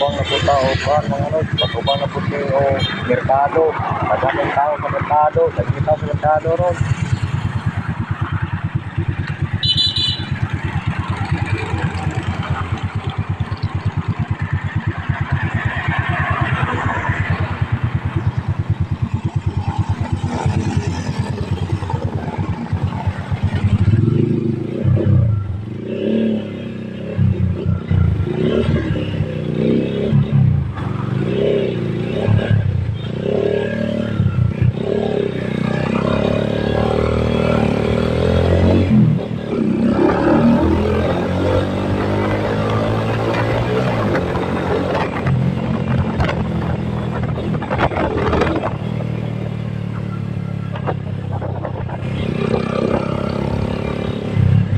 patubang na punta o kan mga ano, patubang na punta o oh, merkado. Madaming tao sa merkado, nagkita sa merkado ron.